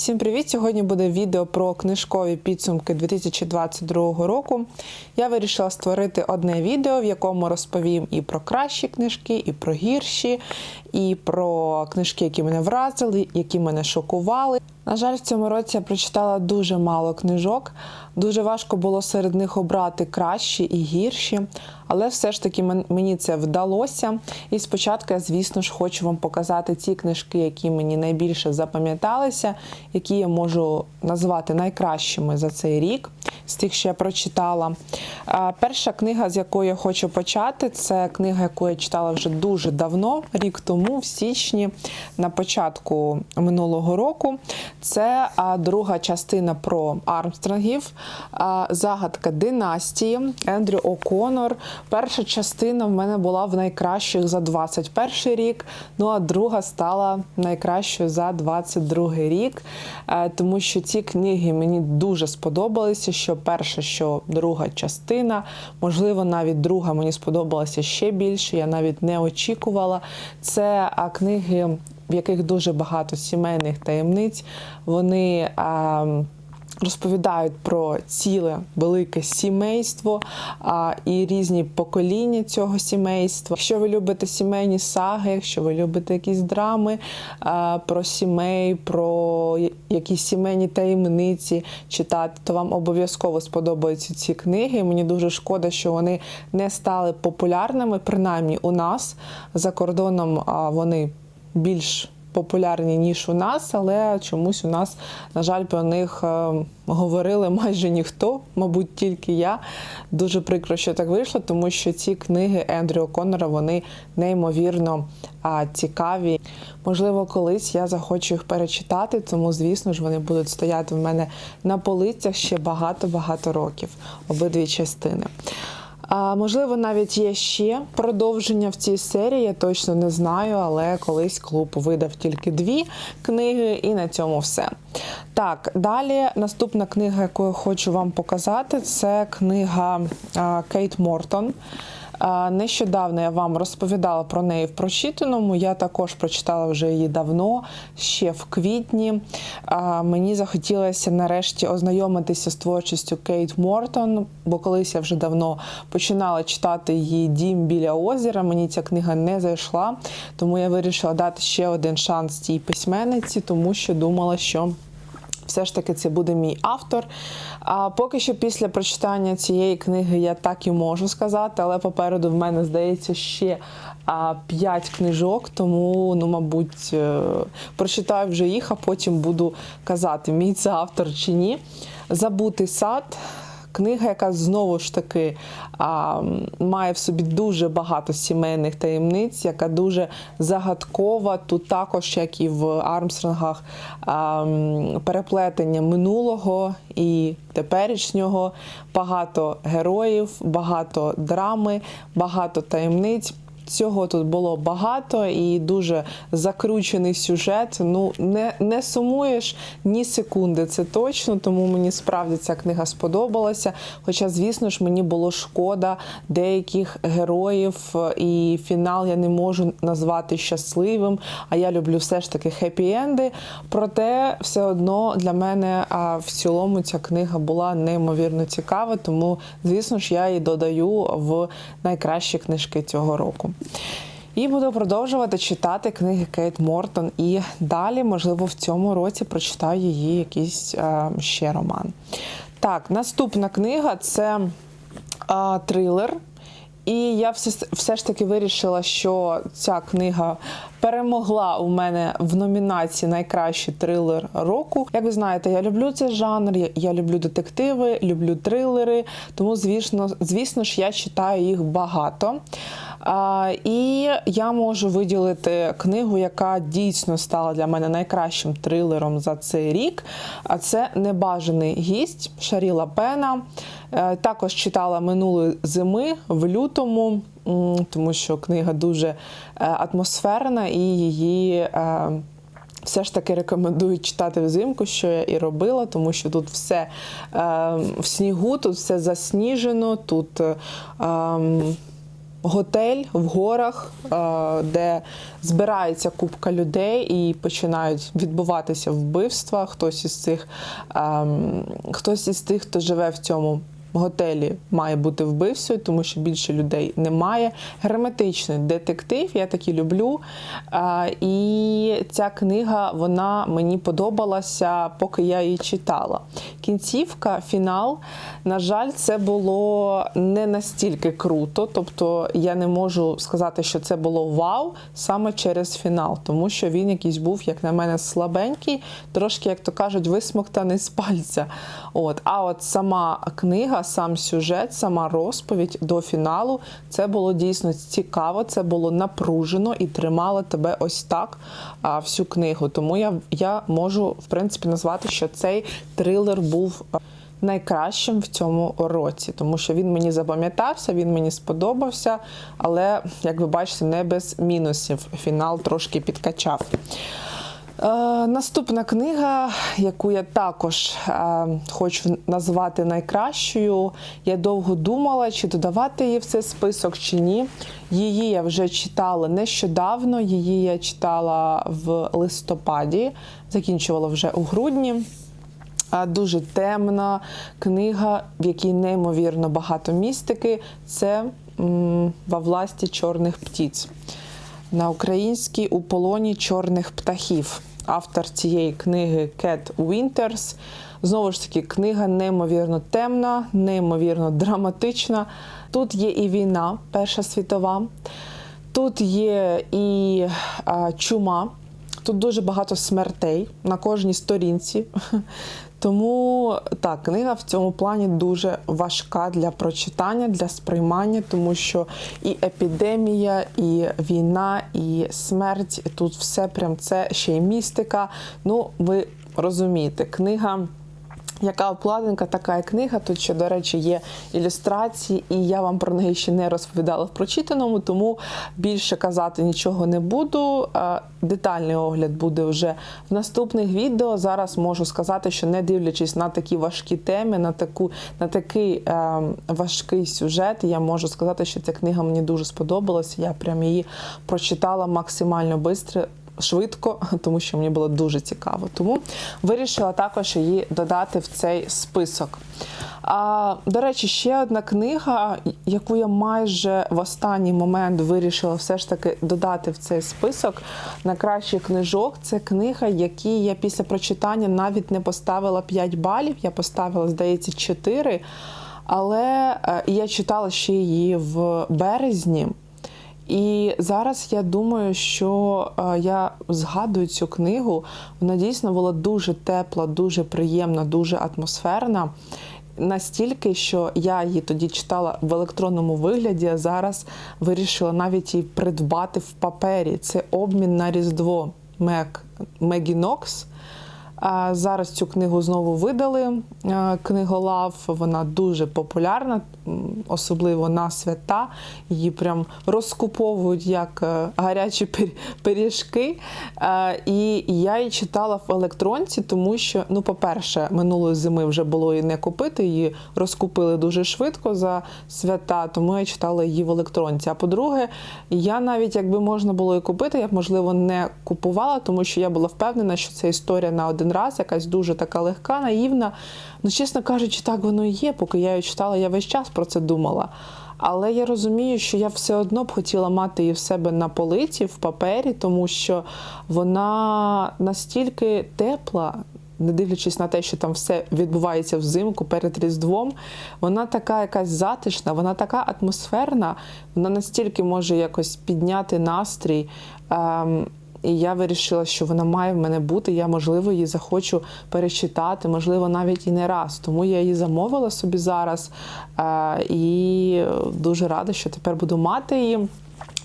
Всім привіт! Сьогодні буде відео про книжкові підсумки 2022 року. Я вирішила створити одне відео, в якому розповім і про кращі книжки, і про гірші, і про книжки, які мене вразили, які мене шокували. На жаль, в цьому році я прочитала дуже мало книжок. Дуже важко було серед них обрати кращі і гірші, але все ж таки мені це вдалося. І спочатку я, звісно ж, хочу вам показати ті книжки, які мені найбільше запам'яталися, які я можу назвати найкращими за цей рік з тих, що я прочитала. Перша книга, з якої я хочу почати, це книга, яку я читала вже дуже давно, рік тому, в січні, на початку минулого року. Це друга частина про Армстронгів, загадка династії Ендрю О'Конор. Перша частина в мене була в найкращих за 21 рік, ну а друга стала найкращою за 22 рік, Е, тому що ці книги мені дуже сподобалися. Що перша, що друга частина, можливо, навіть друга мені сподобалася ще більше. Я навіть не очікувала. Це книги, в яких дуже багато сімейних таємниць. Вони. Розповідають про ціле велике сімейство а, і різні покоління цього сімейства. Якщо ви любите сімейні саги, якщо ви любите якісь драми а, про сімей, про якісь сімейні таємниці читати, то вам обов'язково сподобаються ці книги. Мені дуже шкода, що вони не стали популярними, принаймні у нас за кордоном а, вони більш популярні, ніж у нас, але чомусь у нас, на жаль, про них е, говорили майже ніхто, мабуть, тільки я. Дуже прикро, що так вийшло, тому що ці книги Ендрю Коннора вони неймовірно цікаві. Можливо, колись я захочу їх перечитати, тому, звісно ж, вони будуть стояти в мене на полицях ще багато-багато років, обидві частини. А, можливо, навіть є ще продовження в цій серії, я точно не знаю, але колись клуб видав тільки дві книги, і на цьому все. Так, далі наступна книга, яку я хочу вам показати, це книга Кейт Мортон. Нещодавно я вам розповідала про неї в прочитаному. Я також прочитала вже її давно, ще в квітні. Мені захотілося нарешті ознайомитися з творчістю Кейт Мортон, бо колись я вже давно починала читати її Дім біля озера. Мені ця книга не зайшла, тому я вирішила дати ще один шанс цій письменниці, тому що думала, що все ж таки це буде мій автор. А поки що після прочитання цієї книги я так і можу сказати, але попереду в мене здається ще п'ять 5 книжок, тому, ну, мабуть, е, прочитаю вже їх, а потім буду казати, мій це автор чи ні. Забутий сад. Книга, яка знову ж таки має в собі дуже багато сімейних таємниць, яка дуже загадкова. Тут також, як і в Армстронгах, переплетення минулого і теперішнього, багато героїв, багато драми, багато таємниць. Цього тут було багато і дуже закручений сюжет. Ну не, не сумуєш ні секунди, це точно. Тому мені справді ця книга сподобалася. Хоча, звісно ж, мені було шкода деяких героїв, і фінал я не можу назвати щасливим. А я люблю все ж таки хеппі-енди. Проте, все одно для мене а, в цілому ця книга була неймовірно цікава. Тому, звісно ж, я її додаю в найкращі книжки цього року. І буду продовжувати читати книги Кейт Мортон. І далі, можливо, в цьому році прочитаю її якийсь е, ще роман. Так, наступна книга це е, трилер. І я все, все ж таки вирішила, що ця книга перемогла у мене в номінації Найкращий трилер року. Як ви знаєте, я люблю цей жанр, я, я люблю детективи, люблю трилери, тому, звісно, звісно ж, я читаю їх багато. І я можу виділити книгу, яка дійсно стала для мене найкращим трилером за цей рік. А це Небажаний гість Шаріла Пена. Е, Також читала минулої зими в лютому, тому що книга дуже е, атмосферна і її. е, все ж таки рекомендую читати взимку, що я і робила, тому що тут все е, в снігу, тут все засніжено, тут е, ем, готель в горах, е, де збирається купка людей і починають відбуватися вбивства. Хтось із цих, ем, хтось із тих, хто живе в цьому. Готелі має бути вбивцею, тому що більше людей немає. Герметичний детектив, я такі люблю. І ця книга вона мені подобалася, поки я її читала. Кінцівка, фінал, на жаль, це було не настільки круто. Тобто я не можу сказати, що це було вау саме через фінал, тому що він якийсь був, як на мене, слабенький, трошки, як то кажуть, висмоктаний з пальця. От, а от сама книга, сам сюжет, сама розповідь до фіналу, це було дійсно цікаво, це було напружено і тримало тебе ось так а, всю книгу. Тому я, я можу в принципі назвати, що цей трилер був. Найкращим в цьому році, тому що він мені запам'ятався, він мені сподобався, але, як ви бачите, не без мінусів. Фінал трошки підкачав. Е, наступна книга, яку я також е, хочу назвати найкращою. Я довго думала, чи додавати її в цей список, чи ні. Її я вже читала нещодавно. Її я читала в листопаді, закінчувала вже у грудні. Дуже темна книга, в якій неймовірно багато містики. Це «Во власті чорних птіць. На українській у полоні чорних птахів. Автор цієї книги Кет Уінтерс. Знову ж таки, книга неймовірно темна, неймовірно драматична. Тут є і війна, Перша світова, тут є і а, чума, тут дуже багато смертей на кожній сторінці. Тому так, книга в цьому плані дуже важка для прочитання, для сприймання, тому що і епідемія, і війна, і смерть тут все прям це ще й містика. Ну, ви розумієте, книга. Яка обкладинка, така і книга. Тут ще, до речі, є ілюстрації, і я вам про неї ще не розповідала в прочитаному, тому більше казати нічого не буду. Е, Детальний огляд буде вже в наступних відео. Зараз можу сказати, що не дивлячись на такі важкі теми, на таку на такий е, важкий сюжет, я можу сказати, що ця книга мені дуже сподобалася. Я прям її прочитала максимально швидко швидко, тому що мені було дуже цікаво. Тому вирішила також її додати в цей список. А, До речі, ще одна книга, яку я майже в останній момент вирішила все ж таки додати в цей список на кращих книжок. Це книга, якій я після прочитання навіть не поставила 5 балів. Я поставила, здається, 4. Але е, я читала ще її в березні. І зараз я думаю, що е, я згадую цю книгу. Вона дійсно була дуже тепла, дуже приємна, дуже атмосферна. Настільки, що я її тоді читала в електронному вигляді, а зараз вирішила навіть її придбати в папері. Це обмін на Різдво Мек Мегі Нокс. Зараз цю книгу знову видали. Книголав, вона дуже популярна, особливо на свята. Її прям розкуповують як е, гарячі пиріжки. І я її читала в електронці, тому що, ну, по-перше, минулої зими вже було її не купити, її розкупили дуже швидко за свята, тому я читала її в електронці. А по-друге, я навіть якби можна було і купити, я б можливо не купувала, тому що я була впевнена, що це історія на один раз, якась дуже така легка, наївна. Ну, чесно кажучи, так воно і є. Поки я її читала, я весь час про це думала. Але я розумію, що я все одно б хотіла мати її в себе на полиці, в папері, тому що вона настільки тепла, не дивлячись на те, що там все відбувається взимку перед Різдвом, вона така якась затишна, вона така атмосферна, вона настільки може якось підняти настрій. Ем, і я вирішила, що вона має в мене бути. Я, можливо, її захочу перечитати, можливо, навіть і не раз. Тому я її замовила собі зараз е, і дуже рада, що тепер буду мати її.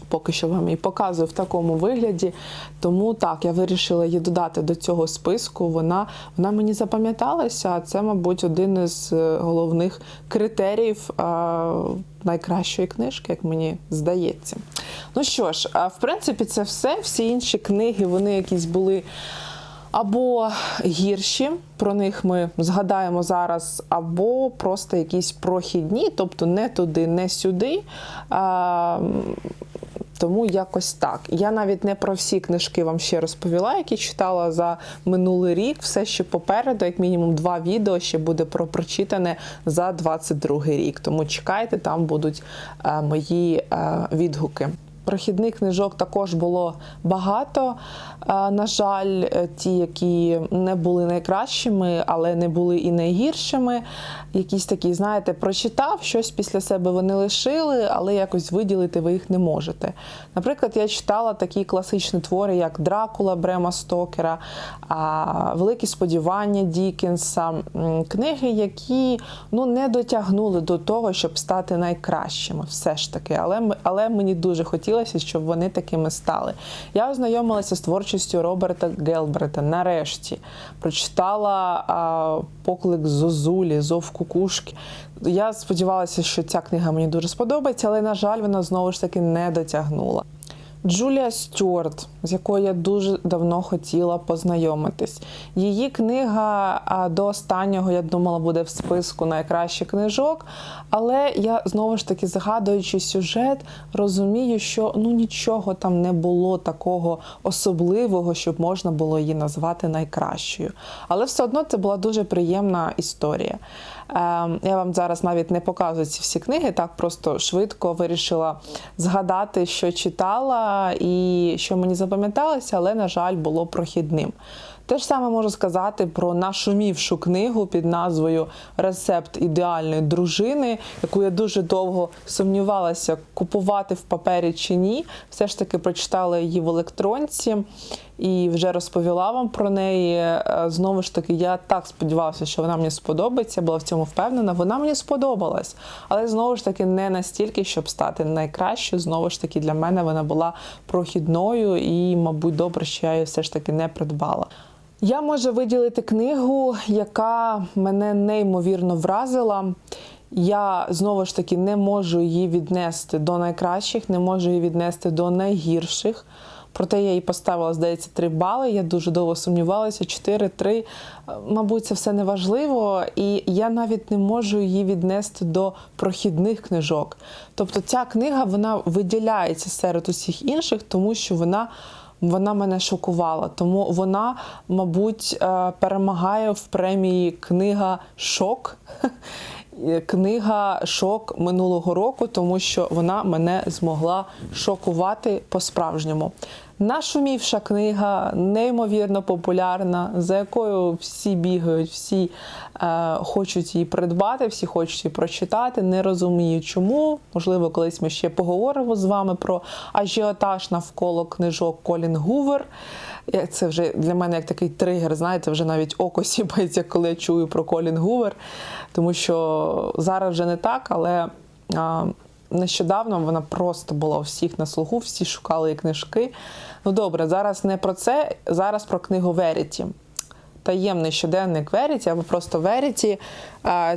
Поки що вам її показую в такому вигляді. Тому так, я вирішила її додати до цього списку. Вона, вона мені запам'яталася, а це, мабуть, один із е, головних критеріїв е, найкращої книжки, як мені здається. Ну що ж, а, в принципі, це все. Всі інші книги, вони якісь були. або гірші, про них ми згадаємо зараз, або просто якісь прохідні, тобто не туди, не сюди. А, тому якось так. Я навіть не про всі книжки вам ще розповіла, які читала за минулий рік. Все ще попереду, як мінімум, два відео ще буде про прочитане за 22 рік. Тому чекайте, там будуть е, мої е, відгуки. Прохідних книжок також було багато. Е, На жаль, е, ті, які не були найкращими, але не були і найгіршими. Якісь такі, знаєте, прочитав щось після себе вони лишили, але якось виділити ви їх не можете. Наприклад, я читала такі класичні твори, як Дракула Брема Стокера, Великі сподівання Дікенса, книги, які ну, не дотягнули до того, щоб стати найкращими, все ж таки. Але, але мені дуже хотілося, щоб вони такими стали. Я ознайомилася з творчістю Роберта Гелбрета нарешті. Прочитала а, поклик Зозулі, Зов Кукушки. Я сподівалася, що ця книга мені дуже сподобається, але, на жаль, вона знову ж таки не дотягнула. Джулія Стюарт, з якою я дуже давно хотіла познайомитись. Її книга до останнього, я думала, буде в списку найкращих книжок. Але я знову ж таки, згадуючи сюжет, розумію, що ну нічого там не було такого особливого, щоб можна було її назвати найкращою. Але все одно це була дуже приємна історія. Ем, Я вам зараз навіть не показую ці всі книги, так просто швидко вирішила згадати, що читала і що мені запам'яталося, але, на жаль, було прохідним. Те ж саме можу сказати про нашумівшу книгу під назвою Рецепт ідеальної дружини, яку я дуже довго сумнівалася, купувати в папері чи ні. Все ж таки прочитала її в електронці і вже розповіла вам про неї. Е, Знову ж таки, я так сподівалася, що вона мені сподобається, була в цьому впевнена. Вона мені сподобалась, але знову ж таки не настільки, щоб стати найкращою. Знову ж таки, для мене вона була прохідною і, мабуть, добре, що я її все ж таки не придбала. Я можу виділити книгу, яка мене неймовірно вразила. Я знову ж таки не можу її віднести до найкращих, не можу її віднести до найгірших. Проте я їй поставила, здається, 3 бали. Я дуже довго сумнівалася. 4-3. Мабуть, це все не важливо. І я навіть не можу її віднести до прохідних книжок. Тобто ця книга вона виділяється серед усіх інших, тому що вона. Вона мене шокувала, тому вона, мабуть, е, перемагає в премії книга Шок. Книга Шок минулого року, тому що вона мене змогла шокувати по-справжньому. Нашумівша книга, неймовірно популярна, за якою всі бігають, всі е, хочуть її придбати, всі хочуть її прочитати. Не розумію, чому. Можливо, колись ми ще поговоримо з вами про ажіотаж навколо книжок Колін Гувер. Це вже для мене як такий тригер, знаєте, вже навіть око сіпається, коли я чую про Колін Гувер, тому що зараз вже не так, але. А, Нещодавно вона просто була у всіх на слуху, всі шукали її книжки. Ну добре, зараз не про це, зараз про книгу Веріті. Таємний щоденник Веріті, або просто Веріті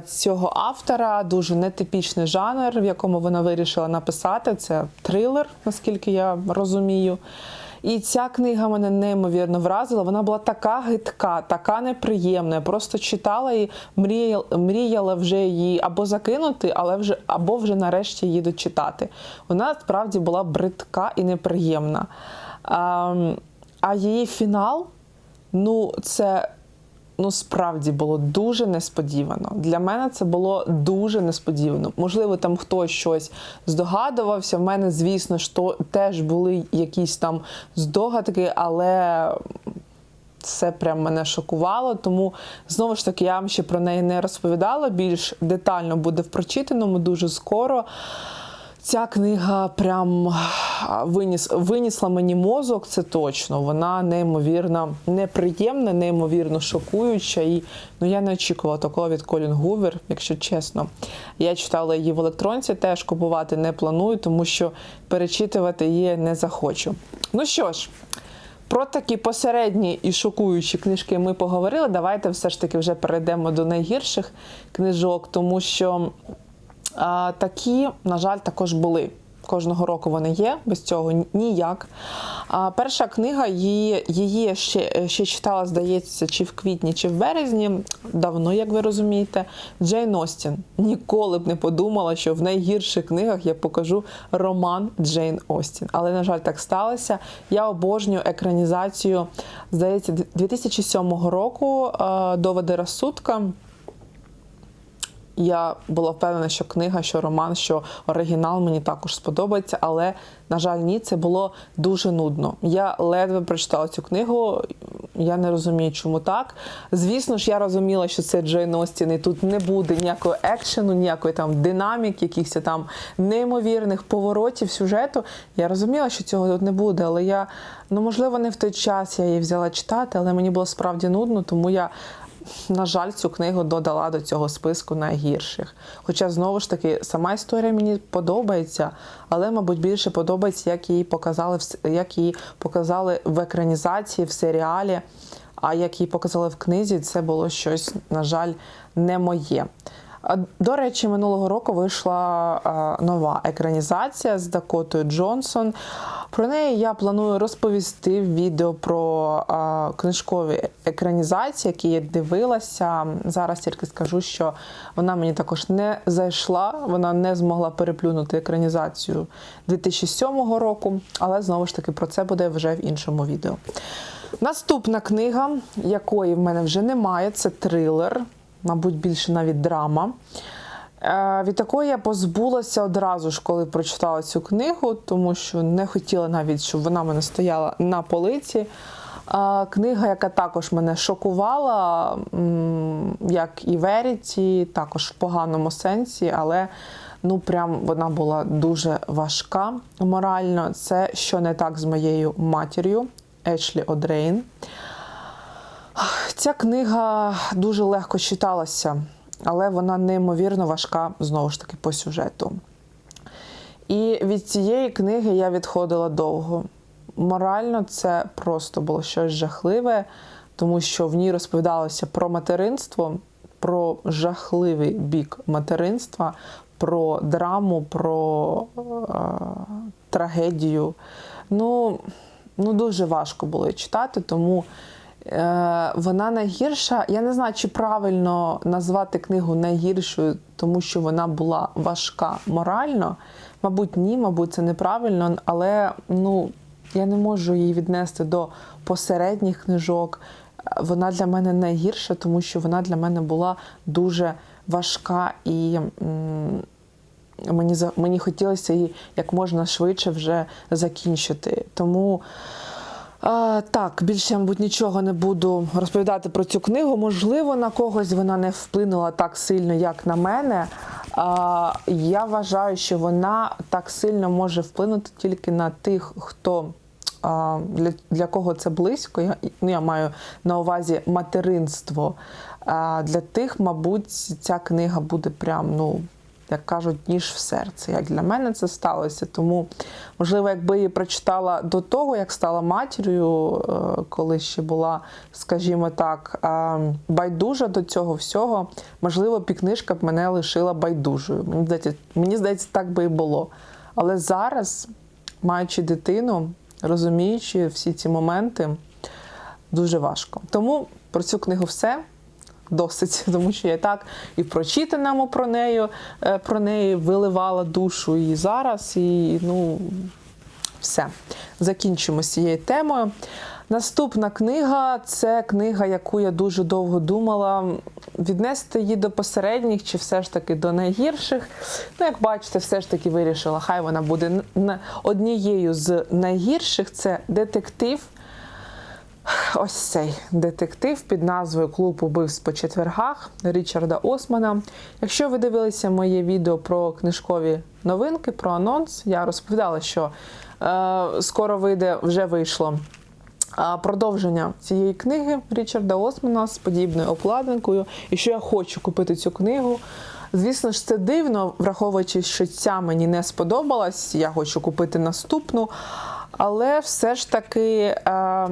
цього автора, дуже нетипічний жанр, в якому вона вирішила написати. Це трилер, наскільки я розумію. І ця книга мене неймовірно вразила. Вона була така гидка, така неприємна. Я просто читала і мріяла, мріяла вже її або закинути, але вже або вже нарешті її дочитати. Вона справді була бридка і неприємна. А, а її фінал, ну, це. Ну, справді було дуже несподівано. Для мене це було дуже несподівано. Можливо, там хтось щось здогадувався. В мене, звісно, що теж були якісь там здогадки, але це прям мене шокувало. Тому знову ж таки я вам ще про неї не розповідала. Більш детально буде в прочитаному дуже скоро. Ця книга прям виніс, винісла мені мозок, це точно. Вона неймовірно неприємна, неймовірно шокуюча. І ну, я не очікувала такого від Колін Гувер, якщо чесно. Я читала її в електронці, теж купувати не планую, тому що перечитувати її не захочу. Ну що ж. Про такі посередні і шокуючі книжки ми поговорили. Давайте все ж таки вже перейдемо до найгірших книжок, тому що такі, на жаль, також були. Кожного року вони є, без цього ніяк. А перша книга її, її ще, ще читала, здається, чи в квітні, чи в березні. Давно, як ви розумієте, Джейн Остін. Ніколи б не подумала, що в найгірших книгах я покажу роман Джейн Остін. Але, на жаль, так сталося. Я обожнюю екранізацію, здається, 2007 року доводи розсудка. Я була впевнена, що книга, що роман, що оригінал мені також сподобається, але, на жаль, ні, це було дуже нудно. Я ледве прочитала цю книгу, я не розумію, чому так. Звісно ж, я розуміла, що це Джейн Остін, і тут не буде ніякого екшену, ніякої там динаміки, якихось там неймовірних поворотів сюжету. Я розуміла, що цього тут не буде, але я, ну можливо, не в той час я її взяла читати, але мені було справді нудно, тому я на жаль, цю книгу додала до цього списку найгірших. Хоча, знову ж таки, сама історія мені подобається, але, мабуть, більше подобається, як її показали як її показали в екранізації, в серіалі. А як її показали в книзі, це було щось, на жаль, не моє. До речі, минулого року вийшла нова екранізація з Дакотою Джонсон. Про неї я планую розповісти в відео про книжкові екранізації, які я дивилася. Зараз тільки скажу, що вона мені також не зайшла, вона не змогла переплюнути екранізацію 2007 року, але знову ж таки про це буде вже в іншому відео. Наступна книга, якої в мене вже немає, це трилер, мабуть, більше навіть драма. Е, Від такої я позбулася одразу ж, коли прочитала цю книгу, тому що не хотіла навіть, щоб вона мене стояла на полиці. Е, Книга, яка також мене шокувала, як і Веріті, також в поганому сенсі, але ну прям вона була дуже важка морально. Це що не так з моєю матір'ю Ечлі Одрейн. Ця книга дуже легко читалася, але вона неймовірно важка знову ж таки по сюжету. І від цієї книги я відходила довго. Морально це просто було щось жахливе, тому що в ній розповідалося про материнство, про жахливий бік материнства, про драму, про е, трагедію. Ну, ну, дуже важко було читати, тому вона найгірша. Я не знаю, чи правильно назвати книгу найгіршою, тому що вона була важка морально. Мабуть, ні, мабуть, це неправильно, але ну, я не можу її віднести до посередніх книжок. Вона для мене найгірша, тому що вона для мене була дуже важка і. Мені мені хотілося її як можна швидше вже закінчити. Тому так, більше я, мабуть, нічого не буду розповідати про цю книгу. Можливо, на когось вона не вплинула так сильно, як на мене. Я вважаю, що вона так сильно може вплинути тільки на тих, хто. Для, для кого це близько, я, ну, я маю на увазі материнство. Для тих, мабуть, ця книга буде прям, ну, як кажуть, ніж в серце. Як для мене це сталося. Тому, можливо, якби її прочитала до того, як стала матір'ю, е, коли ще була, скажімо так, е, байдужа до цього всього, можливо, б і книжка б мене лишила байдужою. Мені здається, мені здається, так би і було. Але зараз, маючи дитину, розуміючи всі ці моменти, дуже важко. Тому про цю книгу все досить, тому що я так і в прочитаному про неї, е, про неї виливала душу і зараз, і ну все. Закінчимо цією темою. Наступна книга це книга, яку я дуже довго думала віднести її до посередніх чи все ж таки до найгірших. Ну, як бачите, все ж таки вирішила, хай вона буде однією з найгірших. Це детектив Ось цей детектив під назвою Клуб убивств по четвергах Річарда Османа. Якщо ви дивилися моє відео про книжкові новинки, про анонс, я розповідала, що е, скоро вийде, вже вийшло продовження цієї книги Річарда Османа з подібною обкладинкою. І що я хочу купити цю книгу. Звісно ж, це дивно, враховуючи, що ця мені не сподобалась, я хочу купити наступну. Але все ж таки. Е,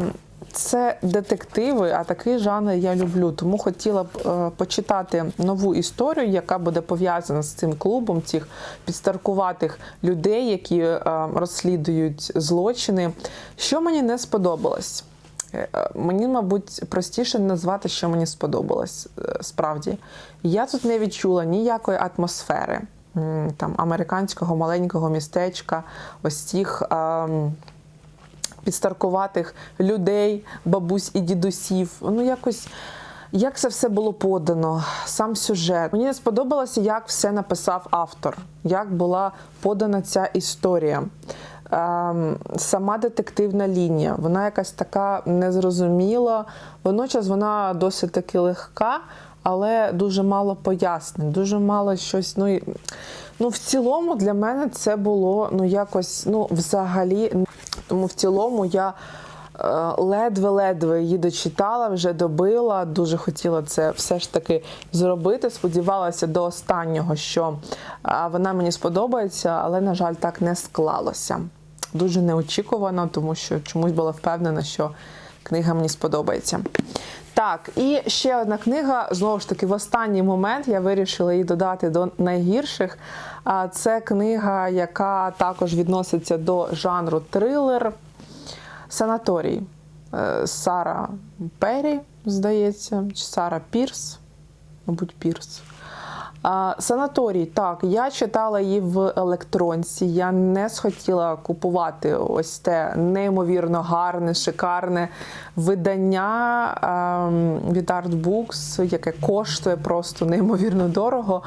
Це детективи, а такий жанр я люблю. Тому хотіла б е, почитати нову історію, яка буде пов'язана з цим клубом, цих підстаркуватих людей, які е, розслідують злочини. Що мені не сподобалось? Е, е, Мені, мабуть, простіше назвати, що мені сподобалось е, справді. Я тут не відчула ніякої атмосфери там американського маленького містечка, ось цих. ем, підстаркуватих людей, бабусь і дідусів. Ну, якось. Як це все було подано, сам сюжет. Мені не сподобалося, як все написав автор, як була подана ця історія. Ем, сама детективна лінія, вона якась така незрозуміла. Водночас вона досить таки легка, але дуже мало пояснень, дуже мало щось. Ну, ну в цілому для мене це було ну якось ну взагалі. Тому в цілому я е, ледве-ледве її дочитала, вже добила. Дуже хотіла це все ж таки зробити. Сподівалася до останнього, що е, вона мені сподобається, але, на жаль, так не склалося. Дуже неочікувано, тому що чомусь була впевнена, що книга мені сподобається. Так, і ще одна книга. Знову ж таки, в останній момент я вирішила її додати до найгірших. Це книга, яка також відноситься до жанру трилер. Санаторій. Е, Сара Перрі, здається, чи Сара Пірс, мабуть, Пірс. Санаторій, так, я читала її в електронці. Я не схотіла купувати ось те неймовірно гарне, шикарне видання ем, від Artbooks, яке коштує просто неймовірно дорого.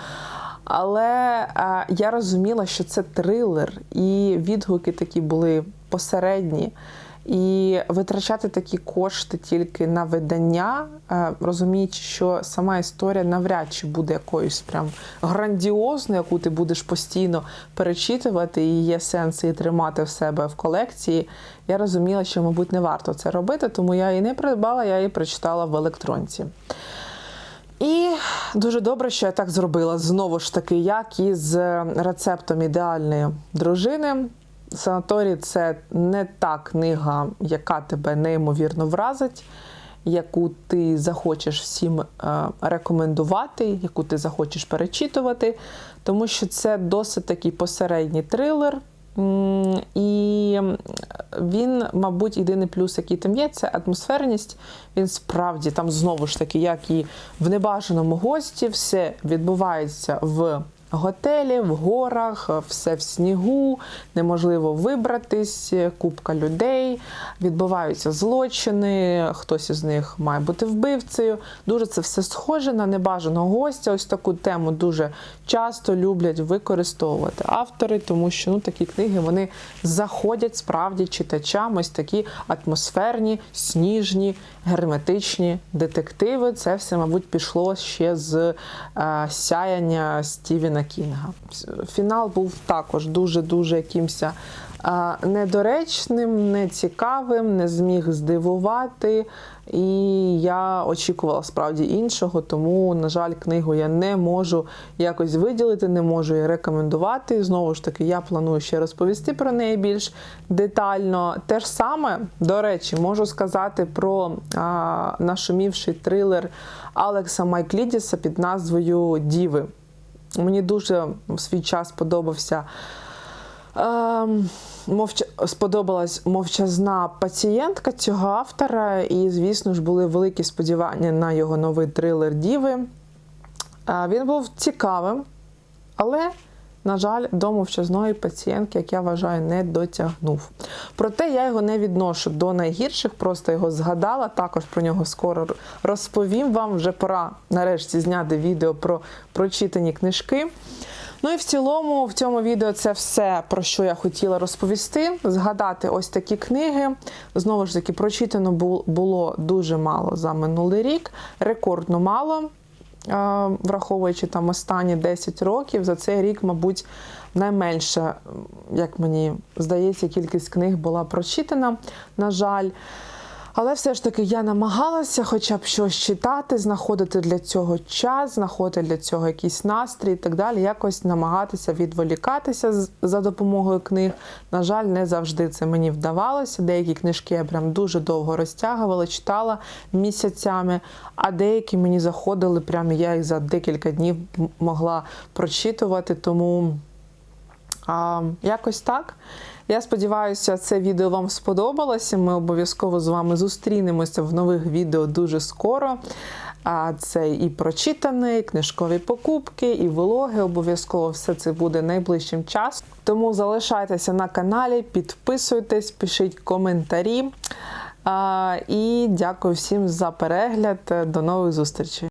Але е, я розуміла, що це трилер, і відгуки такі були посередні. І витрачати такі кошти тільки на видання, е, розуміючи, що сама історія навряд чи буде якоюсь прям грандіозною, яку ти будеш постійно перечитувати, і є сенс її тримати в себе в колекції. Я розуміла, що, мабуть, не варто це робити, тому я її не придбала, я її прочитала в електронці. І дуже добре, що я так зробила. Знову ж таки, як і з рецептом ідеальної дружини. Санаторій це не та книга, яка тебе неймовірно вразить, яку ти захочеш всім е, рекомендувати, яку ти захочеш перечитувати, тому що це досить такий посередній трилер. І він, мабуть, єдиний плюс, який там є, це атмосферність. Він справді там знову ж таки, як і в небажаному гості, все відбувається в готелі, в горах, все в снігу, неможливо вибратись, купка людей, відбуваються злочини, хтось із них має бути вбивцею. Дуже це все схоже на небажаного гостя. Ось таку тему дуже часто люблять використовувати автори, тому що ну, такі книги вони заходять справді читачам, ось такі атмосферні, сніжні, герметичні детективи. Це все, мабуть, пішло ще з е, сяяння Стівена Кінга. Фінал був також дуже-дуже якимся. Недоречним, нецікавим, не зміг здивувати. І я очікувала справді іншого, тому, на жаль, книгу я не можу якось виділити, не можу її рекомендувати. Знову ж таки, я планую ще розповісти про неї більш детально. Те ж саме, до речі, можу сказати про а, нашумівший трилер Алекса Майклідіса під назвою Діви. Мені дуже в свій час подобався. Ем, мовча... Сподобалась мовчазна пацієнтка цього автора, і, звісно ж, були великі сподівання на його новий трилер Діви. Е, Він був цікавим, але, на жаль, до мовчазної пацієнтки, як я вважаю, не дотягнув. Проте я його не відношу до найгірших, просто його згадала. Також про нього скоро розповім вам. Вже пора нарешті зняти відео про прочитані книжки. Ну і в цілому, в цьому відео це все, про що я хотіла розповісти. Згадати ось такі книги. Знову ж таки, прочитано було дуже мало за минулий рік, рекордно мало. е, Враховуючи там останні 10 років, за цей рік, мабуть, найменша, як мені здається, кількість книг була прочитана. На жаль. Але все ж таки я намагалася хоча б щось читати, знаходити для цього час, знаходити для цього якийсь настрій і так далі. Якось намагатися відволікатися за допомогою книг. На жаль, не завжди це мені вдавалося. Деякі книжки я прям дуже довго розтягувала, читала місяцями, а деякі мені заходили, прям я їх за декілька днів могла прочитувати. Тому а, якось так. Я сподіваюся, це відео вам сподобалося. Ми обов'язково з вами зустрінемося в нових відео дуже скоро. А це і прочитане, і книжкові покупки, і влоги. Обов'язково все це буде найближчим часом. Тому залишайтеся на каналі, підписуйтесь, пишіть коментарі. І дякую всім за перегляд. До нових зустрічей.